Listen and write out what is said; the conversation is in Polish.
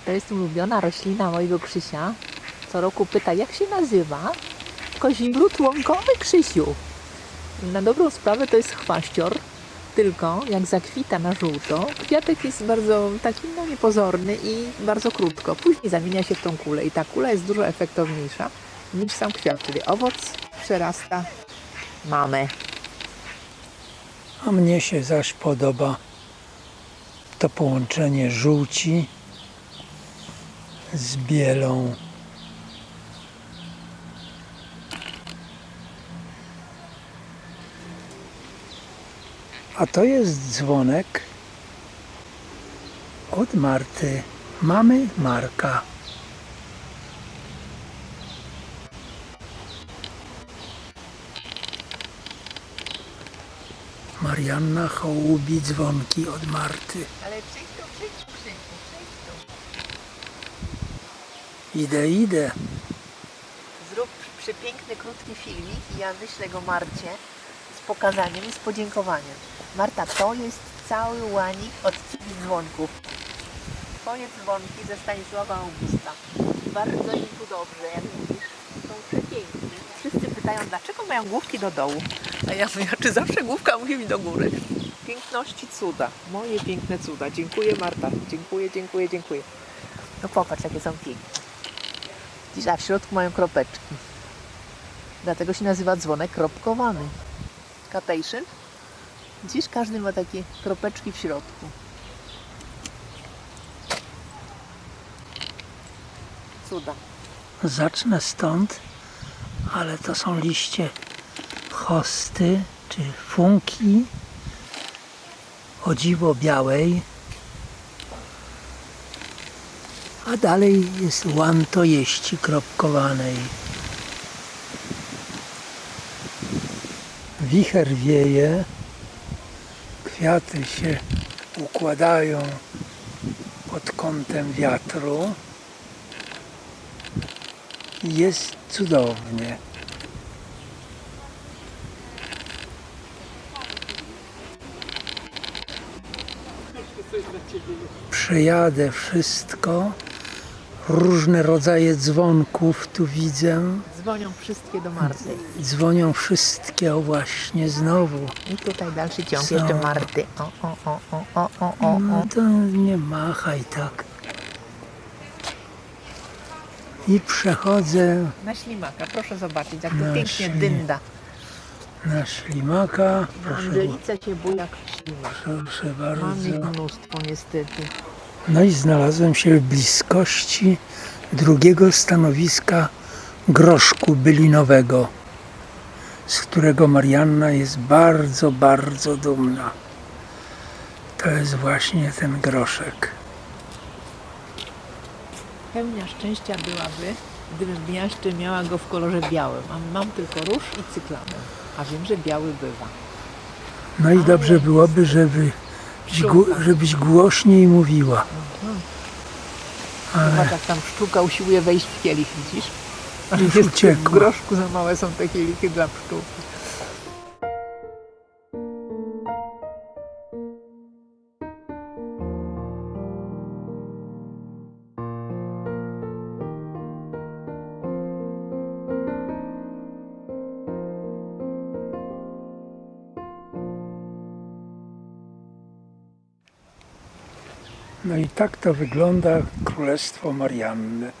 to jest ulubiona roślina mojego Krzysia. Co roku pyta, jak się nazywa? Kozimród łąkowy, Krzysiu. Na dobrą sprawę to jest chwaścior, tylko jak zakwita na żółto, kwiatek jest bardzo taki no, niepozorny i bardzo krótko. Później zamienia się w tą kulę i ta kula jest dużo efektowniejsza niż sam kwiat, czyli owoc przerasta mamę. A mnie się zaś podoba to połączenie żółci z bielą. A to jest dzwonek od Marty, mamy Marka. Marianna hołubi dzwonki od Marty. Ale przyjdź tu, przyjdź tu, przyjdź tu, przyjdź tu. Idę, idę. Zrób przepiękny, krótki filmik i ja wyślę go Marcie z pokazaniem i z podziękowaniem. Marta, to jest cały łanik od dzwonków. Twoje dzwonki ze Stanisława Augusta. Bardzo im tu dobrze, jak widzisz, są przepiękne. Wszyscy pytają, dlaczego mają główki do dołu. A ja mówię, czy zawsze główka musi mi do góry? Piękności cuda. Moje piękne cuda. Dziękuję Marta. Dziękuję, dziękuję, dziękuję. No popatrz, jakie są piękne. A w środku mają kropeczki. Dlatego się nazywa dzwonek kropkowany. Kapation? Widzisz, każdy ma takie kropeczki w środku. Cuda. Zacznę stąd, ale to są liście hosty czy funki o dziwo białej. A dalej jest łantojeści kropkowanej. Wicher wieje, kwiaty się układają pod kątem wiatru. Jest cudownie. Przejadę wszystko. Różne rodzaje dzwonków tu widzę. Dzwonią wszystkie do Marty. Dzwonią wszystkie, o właśnie znowu. I tutaj dalszy ciąg Co? jeszcze Marty. O, o, o, o, o, o, o, No o. to nie machaj tak. I przechodzę Na ślimaka, proszę zobaczyć, jak to Na pięknie ślim- dynda. na ślimaka. Proszę, Angelica się buja jak ślimak. proszę Mam ich bardzo. mnóstwo niestety. No i znalazłem się w bliskości drugiego stanowiska groszku bylinowego, z którego Marianna jest bardzo, bardzo dumna. To jest właśnie ten groszek. Pełnia szczęścia byłaby, gdybym jeszcze miała go w kolorze białym. Mam, mam tylko róż i cyklamę, a wiem, że biały bywa. No i dobrze byłoby, żeby, żebyś głośniej mówiła. Ale Zobacz, jak tam pszczółka usiłuje wejść w kielich, widzisz? Już uciekła. W groszku za małe są te kielichy dla pszczół. No i tak to wygląda Królestwo Marianny.